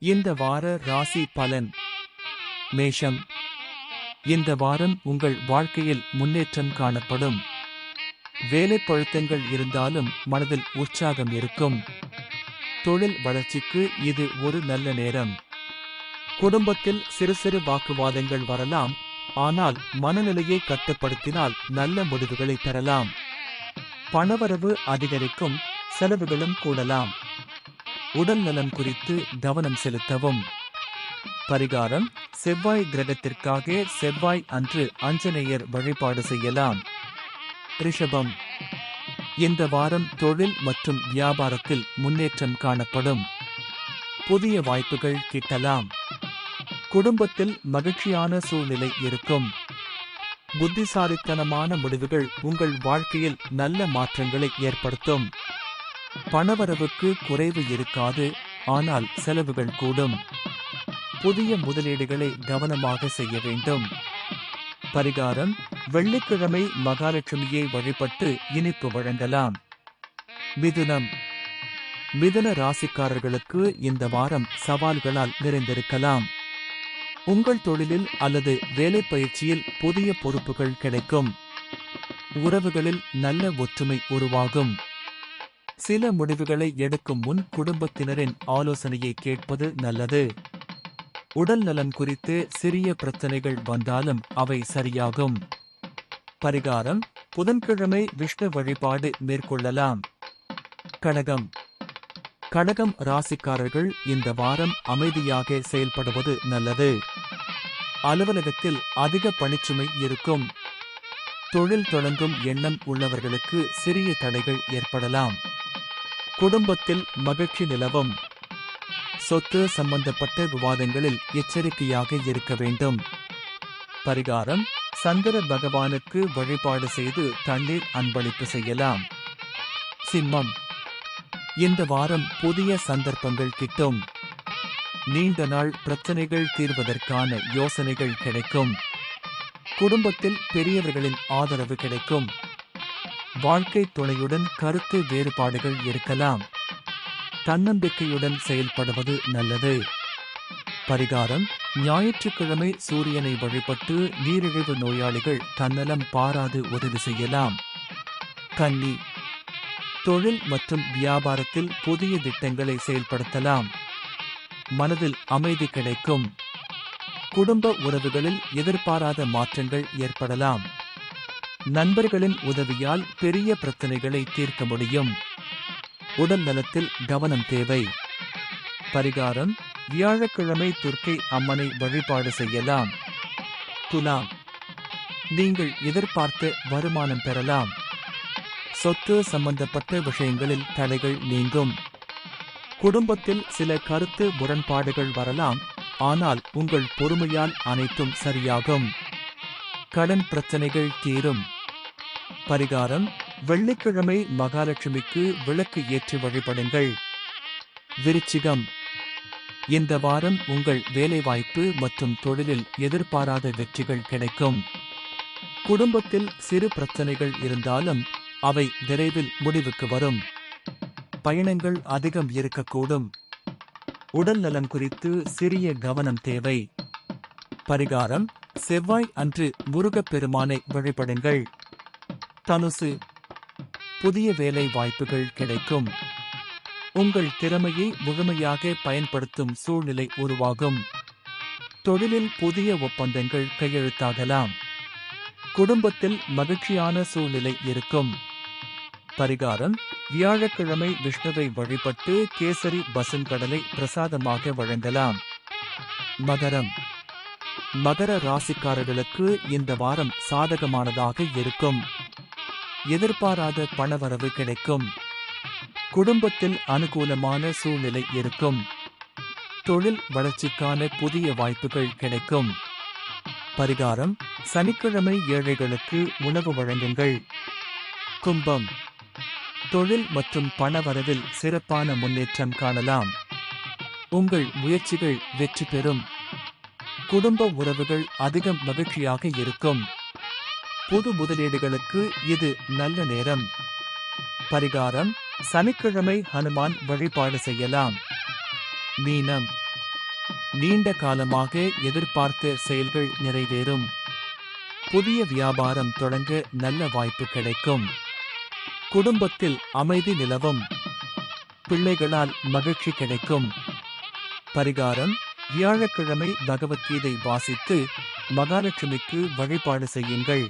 இந்த வார ராசி பலன். மேஷம். இந்த வாரம் உங்கள் வாழ்க்கையில் முன்னேற்றம் காணப்படும். வேலை பழுத்தங்கள் இருந்தாலும் மனதில் உற்சாகம் இருக்கும். தொழில் வளர்ச்சிக்கு இது ஒரு நல்ல நேரம். குடும்பத்தில் சிறு சிறு வாக்குவாதங்கள் வரலாம். ஆனால் மனநிலையை கட்டுப்படுத்தினால் நல்ல முடிவுகளை பெறலாம். பணவரவு அதிகரிக்கும். செலவுகளும் கூடலாம். உடல் நலம் குறித்து கவனம் செலுத்தவும். பரிகாரம் செவ்வாய் கிரகத்திற்காக செவ்வாய் அன்று ஆஞ்சநேயர் வழிபாடு செய்யலாம். ரிஷபம் இந்த வாரம் தொழில் மற்றும் வியாபாரத்தில் முன்னேற்றம் காணப்படும். புதிய வாய்ப்புகள் கிட்டலாம். குடும்பத்தில் மகிழ்ச்சியான சூழ்நிலை இருக்கும். புத்திசாலித்தனமான முடிவுகள் உங்கள் வாழ்க்கையில் நல்ல மாற்றங்களை ஏற்படுத்தும். பணவரவுக்கு குறைவு இருக்காது ஆனால் செலவுகள் கூடும். புதிய முதலீடுகளை கவனமாக செய்ய வேண்டும். பரிகாரம் வெள்ளிக்கிழமை மகாலட்சுமியை வழிபட்டு இனிப்பு வழங்கலாம். மிதுனம். மிதுன ராசிக்காரர்களுக்கு இந்த வாரம் சவால்களால் நிறைந்திருக்கலாம். உங்கள் தொழிலில் அல்லது வேலை பயிற்சியில் புதிய பொறுப்புகள் கிடைக்கும். உறவுகளில் நல்ல ஒற்றுமை உருவாகும். சில முடிவுகளை எடுக்கும் முன் குடும்பத்தினரின் ஆலோசனையை கேட்பது நல்லது. உடல் நலன் குறித்து சிறிய பிரச்சனைகள் வந்தாலும் அவை சரியாகும். பரிகாரம் புதன்கிழமை விஷ்ணு வழிபாடு மேற்கொள்ளலாம். கடகம். கடகம் ராசிக்காரர்கள் இந்த வாரம் அமைதியாக செயல்படுவது நல்லது. அலுவலகத்தில் அதிக பணிச்சுமை இருக்கும். தொழில் தொடங்கும் எண்ணம் உள்ளவர்களுக்கு சிறிய தடைகள் ஏற்படலாம். குடும்பத்தில் மகிழ்ச்சி நிலவும். சொத்து சம்பந்தப்பட்ட விவாதங்களில் எச்சரிக்கையாக இருக்க வேண்டும். பரிகாரம் சந்திர பகவானுக்கு வழிபாடு செய்து தண்ணீர் அன்பளிப்பு செய்யலாம். சிம்மம். இந்த வாரம் புதிய சந்தர்ப்பங்கள் கிட்டும். நீண்ட நாள் பிரச்சனைகள் தீர்வதற்கான யோசனைகள் கிடைக்கும். குடும்பத்தில் பெரியவர்களின் ஆதரவு கிடைக்கும். வாழ்க்கை துணையுடன் கருத்து வேறுபாடுகள் இருக்கலாம். தன்னம்பிக்கையுடன் செயல்படுவது நல்லது. பரிகாரம் ஞாயிற்றுக்கிழமை சூரியனை வழிபட்டு நீரிழிவு நோயாளிகள் தன்னலம் பாராது உதவி செய்யலாம். கன்னி தொழில் மற்றும் வியாபாரத்தில் புதிய திட்டங்களை செயல்படுத்தலாம். மனதில் அமைதி கிடைக்கும். குடும்ப உறவுகளில் எதிர்பாராத மாற்றங்கள் ஏற்படலாம். நண்பர்களின் உதவியால் பெரிய பிரச்சனைகளை தீர்க்க முடியும். உடல் நலத்தில் கவனம் தேவை. பரிகாரம் வியாழக்கிழமை துர்க்கை அம்மனை வழிபாடு செய்யலாம். துலாம். நீங்கள் எதிர்பார்த்து வருமானம் பெறலாம். சொத்து சம்பந்தப்பட்ட விஷயங்களில் தடைகள் நீங்கும். குடும்பத்தில் சில கருத்து முரண்பாடுகள் வரலாம். ஆனால் உங்கள் பொறுமையால் அனைத்தும் சரியாகும். கடன் பிரச்சனைகள் தீரும். பரிகாரம் வெள்ளிக்கிழமை மகாலட்சுமிக்கு விளக்கு ஏற்றி வழிபடுங்கள். விருச்சிகம் இந்த வாரம் உங்கள் வேலைவாய்ப்பு மற்றும் தொழிலில் எதிர்பாராத வெற்றிகள் கிடைக்கும். குடும்பத்தில் சிறு பிரச்சனைகள் இருந்தாலும் அவை விரைவில் முடிவுக்கு வரும். பயணங்கள் அதிகம் இருக்கக்கூடும். உடல் நலன் குறித்து சிறிய கவனம் தேவை. பரிகாரம் செவ்வாய் அன்று முருகப்பெருமானை வழிபடுங்கள். தனுசு புதிய வேலை வாய்ப்புகள் கிடைக்கும். உங்கள் திறமையை முழுமையாக பயன்படுத்தும் சூழ்நிலை உருவாகும். தொழிலில் புதிய ஒப்பந்தங்கள் கையெழுத்தாகலாம். குடும்பத்தில் மகிழ்ச்சியான சூழ்நிலை இருக்கும். பரிகாரம் வியாழக்கிழமை விஷ்ணுவை வழிபட்டு கேசரி பசுங்கடலை பிரசாதமாக வழங்கலாம். மகரம் மகர ராசிக்காரர்களுக்கு இந்த வாரம் சாதகமானதாக இருக்கும். எதிர்பாராத பணவரவு கிடைக்கும். குடும்பத்தில் அனுகூலமான சூழ்நிலை இருக்கும். தொழில் வளர்ச்சிக்கான புதிய வாய்ப்புகள் கிடைக்கும். பரிகாரம் சனிக்கிழமை ஏழைகளுக்கு உணவு வழங்குங்கள். கும்பம் தொழில் மற்றும் பணவரவில் சிறப்பான முன்னேற்றம் காணலாம். உங்கள் முயற்சிகள் வெற்றி பெறும். குடும்ப உறவுகள் அதிகம் மகிழ்ச்சியாக இருக்கும். புது முதலீடுகளுக்கு இது நல்ல நேரம். பரிகாரம் சனிக்கிழமை ஹனுமான் வழிபாடு செய்யலாம். மீனம். நீண்ட காலமாக எதிர்பார்த்த செயல்கள் நிறைவேறும். புதிய வியாபாரம் தொடங்க நல்ல வாய்ப்பு கிடைக்கும். குடும்பத்தில் அமைதி நிலவும். பிள்ளைகளால் மகிழ்ச்சி கிடைக்கும். பரிகாரம் வியாழக்கிழமை பகவத்கீதை வாசித்து மகாலட்சுமிக்கு வழிபாடு செய்யுங்கள்.